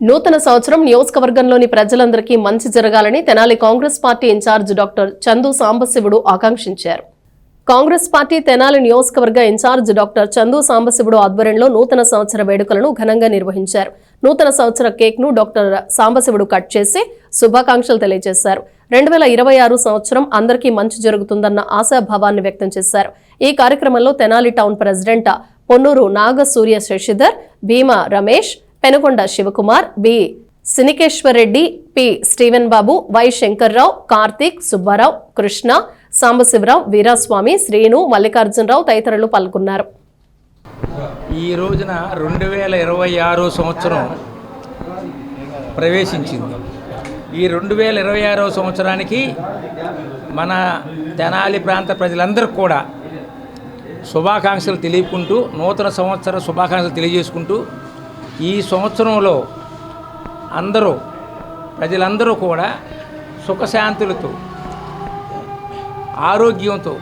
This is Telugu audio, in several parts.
నూతన సంవత్సరం నియోజకవర్గంలోని ప్రజలందరికీ మంచి జరగాలని Tenali Congress party incharge doctor Chandu Sambasivudu ఆకాంక్షించారు. కాంగ్రెస్ పార్టీ తెనాలి నియోజకవర్గ ఇన్ఛార్జ్ డాక్టర్ చందు సాంబశివుడు ఆధ్వర్యంలో నూతన సంవత్సర వేడుకలను ఘనంగా నిర్వహించారు. నూతన సంవత్సర కేక్ను డాక్టర్ సాంబశివుడు కట్ చేసి శుభాకాంక్షలు తెలియజేశారు. రెండు వేల ఇరవై ఆరు సంవత్సరం అందరికీ మంచి జరుగుతుందన్న ఆశాభావాన్ని వ్యక్తం చేశారు. ఈ కార్యక్రమంలో Tenali town president Ponnuru Nagasurya Sasidhar Bhima Ramesh Penukonda Sivakumar B. Sinikeswarareddy P. Steven Babu Y. Sankararao Karthik Subbarao Krishna Sambasivarao Veeraswamy Sreenu Mallikarjunarao తదితరులు పాల్గొన్నారు. ఈ రోజున రెండు వేల ఇరవై ఆరో సంవత్సరం ప్రవేశించింది. ఈ రెండు వేల ఇరవై ఆరో సంవత్సరానికి మన తెనాలి ప్రాంత ప్రజలందరూ కూడా శుభాకాంక్షలు తెలియకుంటూ నూతన సంవత్సర శుభాకాంక్షలు తెలియజేసుకుంటూ ఈ సంవత్సరంలో అందరూ ప్రజలందరూ కూడా సుఖశాంతులతో ఆరోగ్యంతో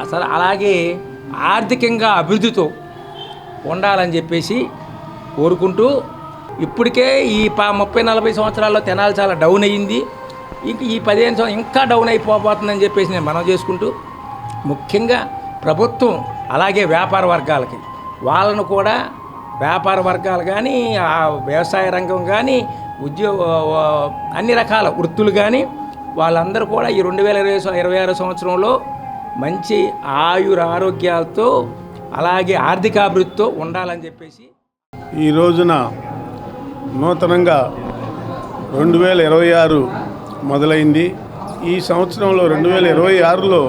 అసలు అలాగే ఆర్థికంగా అభివృద్ధితో ఉండాలని చెప్పేసి కోరుకుంటూ ఇప్పటికే ఈ పా ముప్పై నలభై సంవత్సరాల్లో తెనాలి చాలా డౌన్ అయ్యింది. ఇంక ఈ పదిహేను సంవత్సరం ఇంకా డౌన్ అయిపోబోతుందని చెప్పేసి నేను మనం చేసుకుంటూ ముఖ్యంగా ప్రభుత్వం అలాగే వ్యాపార వర్గాలకి వాళ్ళను కూడా వ్యాపార వర్గాలు కానీ ఆ వ్యవసాయ రంగం కానీ ఉద్యోగ అన్ని రకాల వృత్తులు కానీ వాళ్ళందరూ కూడా ఈ రెండు వేల ఇరవై ఇరవై ఆరో సంవత్సరంలో మంచి ఆయుర ఆరోగ్యాలతో అలాగే ఆర్థికాభివృద్ధితో ఉండాలని చెప్పేసి ఈ రోజున నూతనంగా రెండు వేల ఇరవై ఆరు మొదలైంది. ఈ సంవత్సరంలో రెండు వేల ఇరవై ఆరులో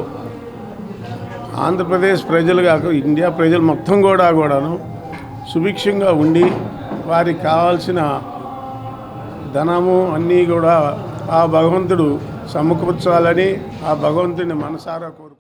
ఆంధ్రప్రదేశ్ ప్రజలు కాక ఇండియా ప్రజలు మొత్తం కూడా కూడాను సుభిక్షంగా ఉండి వారికి కావాల్సిన ధనము అన్నీ కూడా ఆ భగవంతుడు సమకూర్చాలని ఆ భగవంతుని మనసారా కోరుకుంటున్నాను.